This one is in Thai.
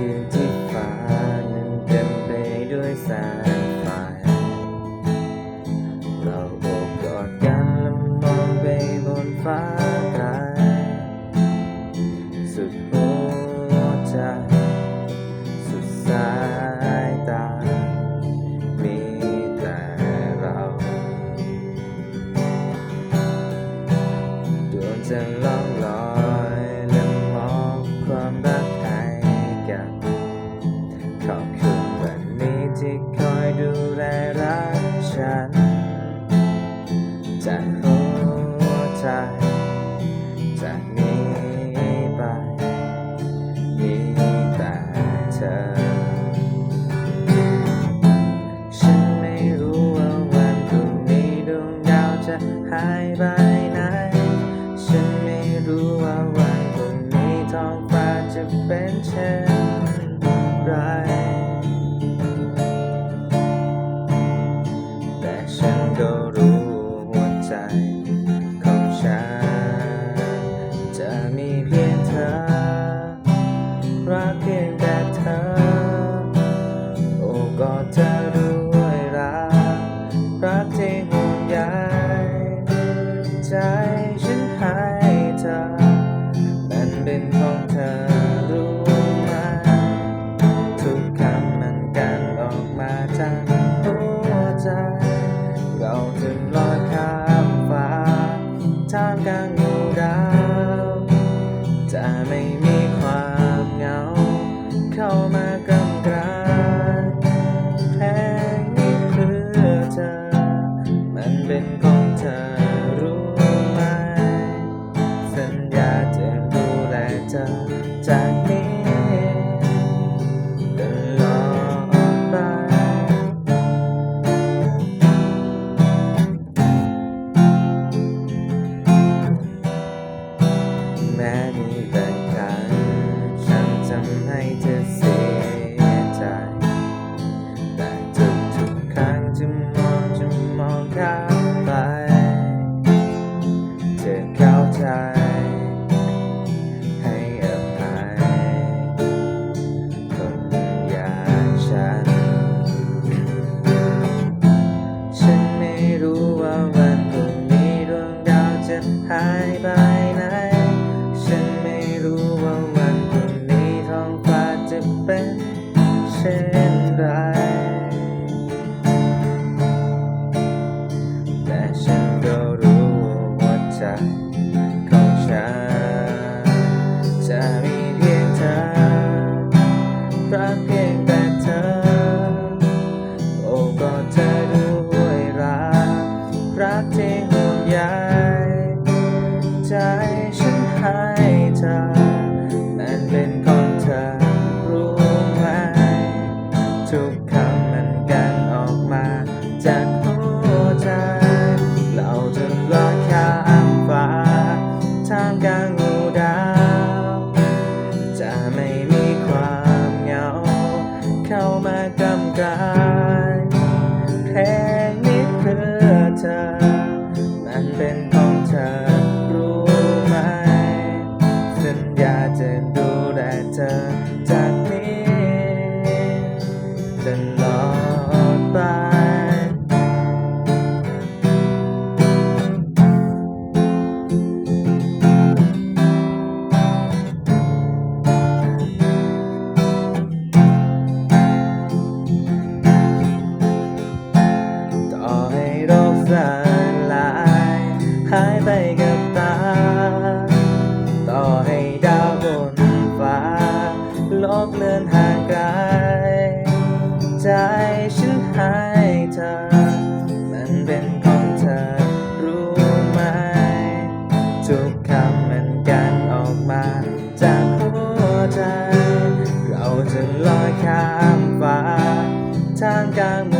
you. ขอบคุณวันนี้ที่คอยดูแลรักฉันจากหัวใจจากนี้ไปมีแต่เธอ ฉันไม่รู้ว่าวันพรุ่งนี้ดวงดาวจะหายไป ใจำให้เธอเสียใจ แต่ทุกๆครั้งที่มองจะมองข้ามไป เธอเข้าใจ have time. ายฉันให้เธอ มันเป็นของเธอรู้ไหม ทุกคำมันกันออกมาจากหัวใจ เราจะลอยข้ามฟ้าทางกลาง